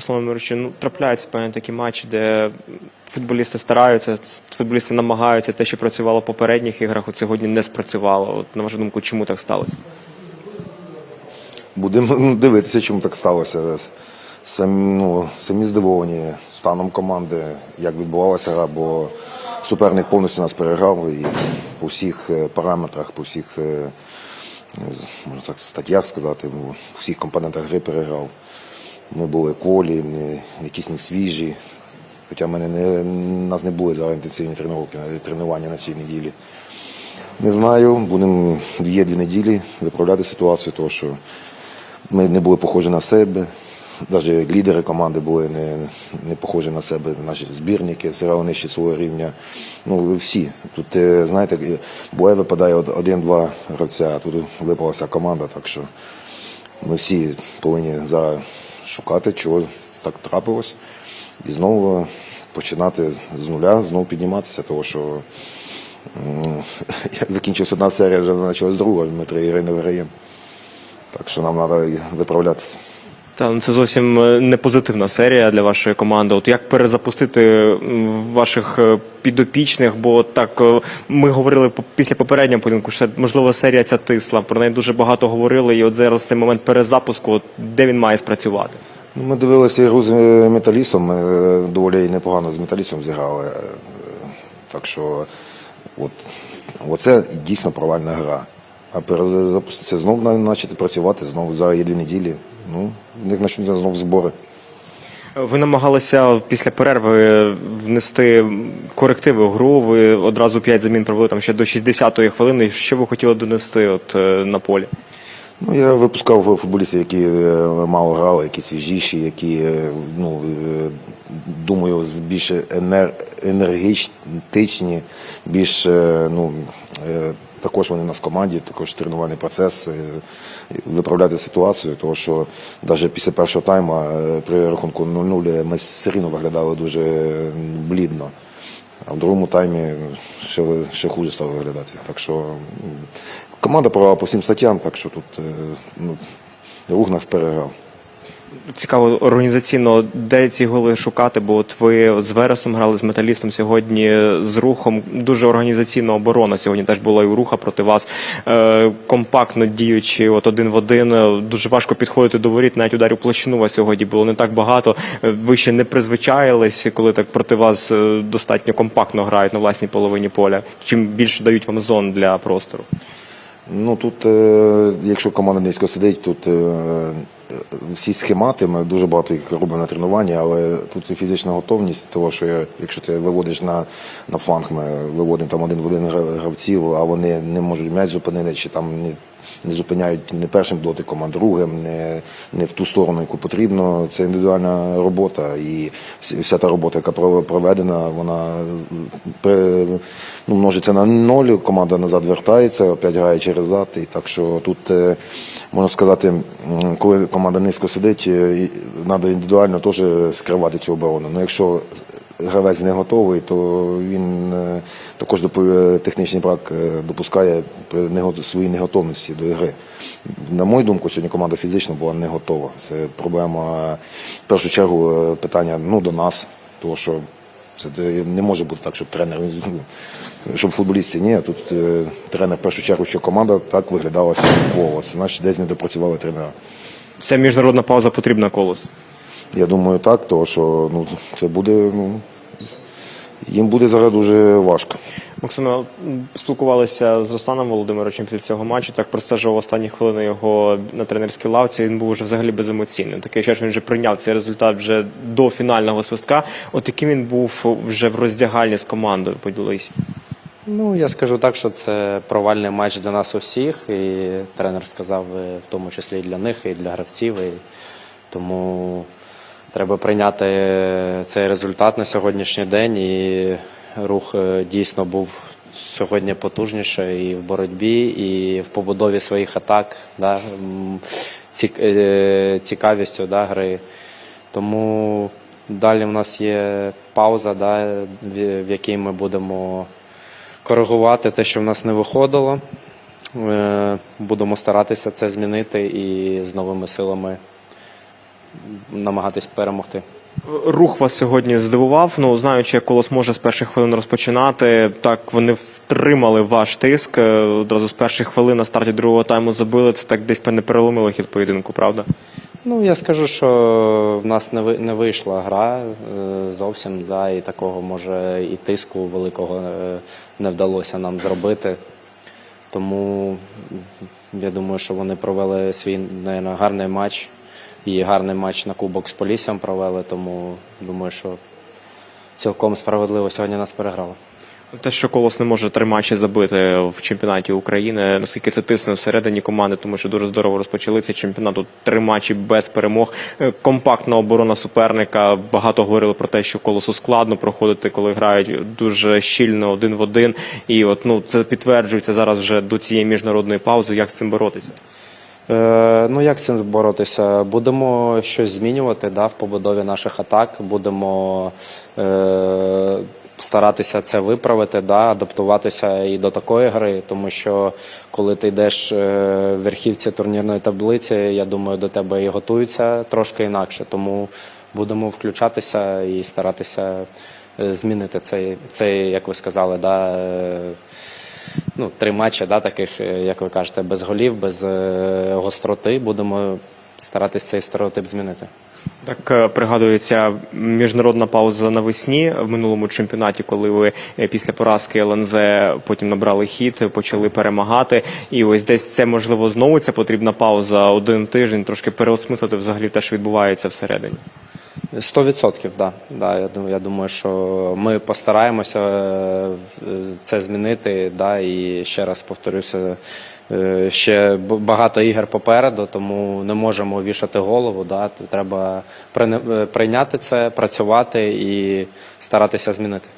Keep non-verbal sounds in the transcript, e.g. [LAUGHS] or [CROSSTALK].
Руслан Володимирович, ну трапляються певні такі матчі, де футболісти стараються, футболісти намагаються те, що працювало в попередніх іграх, от сьогодні не спрацювало. От на вашу думку, чому так сталося? Будемо [LAUGHS] дивитися, чому так сталося. Самі, ну, самі здивовані станом команди, як відбувалася гра, бо суперник повністю нас переграв і по всіх е, параметрах, по всіх е, можна так статтях сказати, ну, по всіх компонентах гри переграв. Ми були колі, не, якісь не свіжі. Хоча в мене не, нас не були зараз інтенсивні тренування, на цій неділі. Не знаю, будемо є дві неділі виправляти ситуацію, тому що ми не були похожі на себе. Навіть лідери команди були не, не похожі на себе, наші збірники зіграли нижче свого рівня. Ну, всі. Тут, е, знаєте, е, буває випадає один-два гравця, а тут випала вся команда, так що ми всі повинні шукати, чого так трапилось. І знову починати з нуля, знову підніматися, тому що [LAUGHS] закінчилась одна серія, вже почалась друга, ми три ігри не виграємо. Так що нам треба виправлятися. Та ну, це зовсім е, не позитивна серія для вашої команди. От як перезапустити ваших е, підопічних? Бо так е, ми говорили після попереднього поєдинку, що можливо серія ця тисла. Про неї дуже багато говорили. І от зараз цей момент перезапуску, от, де він має спрацювати? Ну, Ми дивилися ігру з металістом, доволі непогано з металістом зіграли. Так що от, оце дійсно провальна гра. А перезапуститися знову почати працювати, знову за є дві неділі. Ну, в них почнуться знову збори. Ви намагалися після перерви внести корективи в гру. Ви одразу 5 замін провели там ще до 60-ї хвилини. Що ви хотіли донести от е, на полі? Ну, я випускав футболістів, які е, мало грали, які свіжіші, які, е, ну, думаю, більш енер... енергетичні, більш, ну, також вони у нас в команді, також тренувальний процес, е, виправляти ситуацію, тому що навіть після першого тайму е, при рахунку 0-0 ми все рівно виглядали дуже блідно. А в другому таймі ще, ще хуже стало виглядати. Так що команда програла по всім статтям, так що тут е, ну, рух нас переграв. Цікаво організаційно, де ці голи шукати, бо от ви з Вересом грали з металістом сьогодні з рухом. Дуже організаційна оборона сьогодні теж була і у руха проти вас. Е, компактно діючи, от один в один. Дуже важко підходити до воріт. Навіть ударів площину вас сьогодні було не так багато. Ви ще не призвичаїлись, коли так проти вас е, достатньо компактно грають на власній половині поля. Чим більше дають вам зон для простору. Ну тут, е, якщо команда низько сидить, тут е, всі схемати, ми дуже багато їх робимо на тренуванні, але тут і фізична готовність, того, що якщо ти виводиш на, на фланг, ми виводимо там один в один гравців, а вони не можуть м'яч зупинити, чи там не, зупиняють не першим дотиком, а другим, не, не в ту сторону, яку потрібно. Це індивідуальна робота. І вся- та робота, яка проведена, вона ну, множиться на ноль, команда назад вертається, опять грає через зад. І так що тут, е, можна сказати, коли команда низько сидить, треба індивідуально теж скривати цю оборону. Ну, якщо гравець не готовий, то він е, також технічний брак е, допускає при своїй неготовності до гри. На мою думку, сьогодні команда фізично була не готова. Це проблема в першу чергу е, питання ну, до нас, тому що це не може бути так, щоб тренер, щоб футболісти ні. Тут е, тренер в першу чергу, що команда так виглядала сьогодні. Це значить, десь не допрацювали тренера. Ця міжнародна пауза потрібна колос. Я думаю, так, тому що ну, це буде, ну, їм буде зараз дуже важко. Максиме, спілкувалися з Русланом Володимировичем після цього матчу. Так простежував останні хвилини його на тренерській лавці. Він був вже взагалі беземоційним. Таке що він вже прийняв цей результат вже до фінального свистка. От яким він був вже в роздягальні з командою. Поділись. Ну, я скажу так, що це провальний матч для нас усіх, і тренер сказав, е, в тому числі і для них, і для гравців. І тому треба прийняти цей результат на сьогоднішній день. І рух е, дійсно був сьогодні потужніше і в боротьбі, і в побудові своїх атак, да, е, цікавістю да, гри. Тому далі в нас є пауза, да, в в якій ми будемо коригувати те, що в нас не виходило. Е, Будемо старатися це змінити і з новими силами намагатись перемогти. Рух вас сьогодні здивував. Ну знаючи, як колос може з перших хвилин розпочинати. Так вони втримали ваш тиск. е, Одразу з перших хвилин на старті другого тайму забили. Це так десь не переломило хід поєдинку, правда? Ну, я скажу, що в нас не не вийшла гра е, зовсім, да, і такого може і тиску великого е, не вдалося нам зробити. Тому я думаю, що вони провели свій наверно, гарний матч. І гарний матч на Кубок з Поліссям провели, тому думаю, що цілком справедливо сьогодні нас переграли. Те, що колос не може три матчі забити в чемпіонаті України, наскільки це тисне всередині команди, тому що дуже здорово розпочали цей чемпіонат. Три матчі без перемог. Е, Компактна оборона суперника. Багато говорили про те, що колосу складно проходити, коли грають дуже щільно один в один. І от ну це підтверджується зараз вже до цієї міжнародної паузи. Як з цим боротися? Е, ну як з цим боротися? Будемо щось змінювати да, в побудові наших атак. Будемо е, старатися це виправити, да, адаптуватися і до такої гри, тому що коли ти йдеш е, в верхівці турнірної таблиці, я думаю, до тебе і готуються трошки інакше. Тому будемо включатися і старатися е, змінити цей, цей як ви сказали, да, ну, три матчі, да, таких, е, як ви кажете, без голів, без е, гостроти. Будемо старатися цей стереотип змінити. Так е, пригадується міжнародна пауза навесні в минулому чемпіонаті, коли ви після поразки ЛНЗ потім набрали хід, почали перемагати. І ось десь це можливо знову ця потрібна пауза один тиждень, трошки переосмислити взагалі те, що відбувається всередині. Сто відсотків, да. Да, я, думаю, я думаю, що ми постараємося е, це змінити. Да, і ще раз повторюся, е, ще багато ігор попереду, тому не можемо вішати голову. Да, треба е, прийняти це, працювати і старатися змінити.